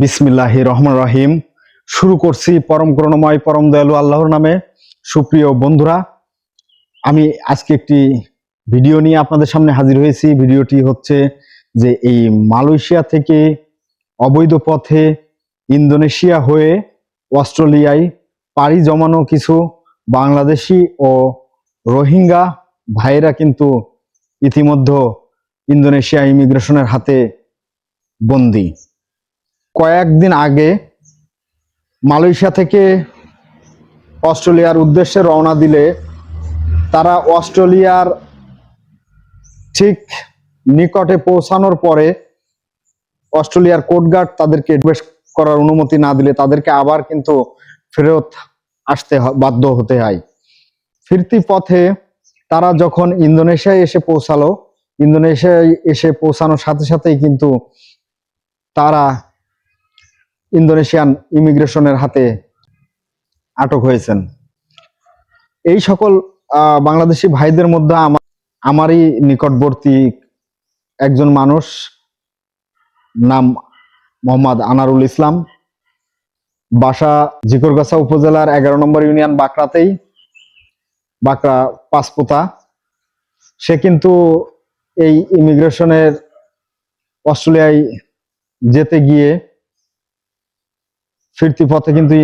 বিসমিল্লাহ রহমান রহিম। শুরু করছি পরম করুণাময়, পরম দয়ালু আল্লাহর নামে। সুপ্রিয় বন্ধুরা, আমি আজকে একটি ভিডিও নিয়ে আপনাদের সামনে হাজির হয়েছি। ভিডিওটি হচ্ছে যে এই মালয়েশিয়া থেকে অবৈধ পথে ইন্দোনেশিয়া হয়ে অস্ট্রেলিয়ায় পাড়ি জমানো কিছু বাংলাদেশি ও রোহিঙ্গা ভাইয়েরা কিন্তু ইতিমধ্যে ইন্দোনেশিয়া ইমিগ্রেশনের হাতে বন্দী। কয়েকদিন আগে মালয়েশিয়া থেকে অস্ট্রেলিয়ার উদ্দেশ্যে রওনা দিলে তারা অস্ট্রেলিয়ার ঠিক নিকটে পৌঁছানোর পরে অস্ট্রেলিয়ার কোর্টগার্ড তাদেরকে প্রবেশ করার অনুমতি না দিলে তাদেরকে আবার কিন্তু ফেরত আসতে বাধ্য হতে হয়। ফিরতি পথে তারা যখন ইন্দোনেশিয়ায় এসে পৌঁছালো, ইন্দোনেশিয়ায় এসে পৌঁছানোর সাথে সাথেই কিন্তু তারা ইন্দোনেশিয়ান ইমিগ্রেশনের হাতে আটক হয়েছেন। এই সকল বাংলাদেশি ভাইদের মধ্যে আমার আমারই নিকটবর্তী একজন মানুষ, নাম মোহাম্মদ আনারুল ইসলাম। বাসা জিকরগাছা উপজেলার এগারো নম্বর ইউনিয়ন বাকরাতেই বাকরা পাঁচপোতা। সে কিন্তু এই ইমিগ্রেশনের অস্ট্রেলিয়ায় যেতে গিয়ে ফিরতি পথে কিন্তু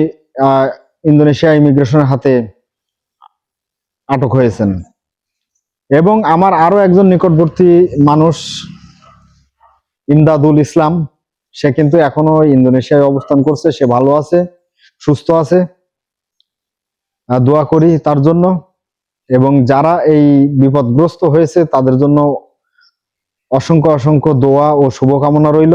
ইন্দোনেশিয়া ইমিগ্রেশনের হাতে আটক হয়েছেন। এবং আমার আরও একজন নিকটবর্তী মানুষ, ইমদাদুল ইসলাম, সে কিন্তু এখনও ইন্দোনেশিয়ায় অবস্থান করছে, সে ভালো আছে, সুস্থ আছে। দোয়া করি তার জন্য। এবং যারা এই বিপদগ্রস্ত হয়েছে, তাদের জন্য অসংখ্য অসংখ্য দোয়া ও শুভকামনা রইল।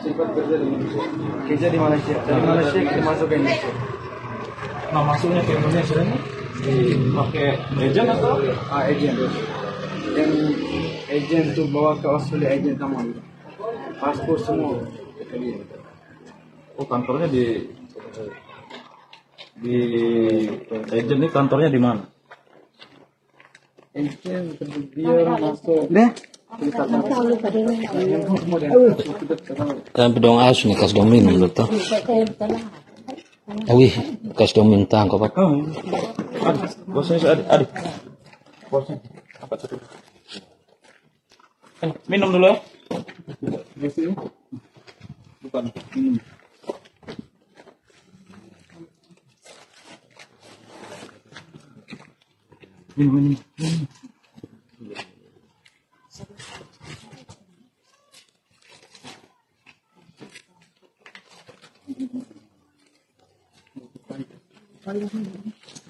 sempat kerja di Malaysia. Kerja di Malaysia. Dari Malaysia kita masuk ke Indonesia. Nah masuknya ke Indonesia ini pakai agent atau? ah ejen yang ejen tuh bawa ke Australia ejen sama paspor semua. Oh kantornya di di agent ini kantornya di mana? ejen dia masuk. Deh Kan pedong asu ni kas domin ni tuh, Awi kas domin tangkap apa? pat. Bosnya ada ada. Bosnya apa tuh? Minum dulu ya. Bukan minum. Minum minum. minum. Thank you.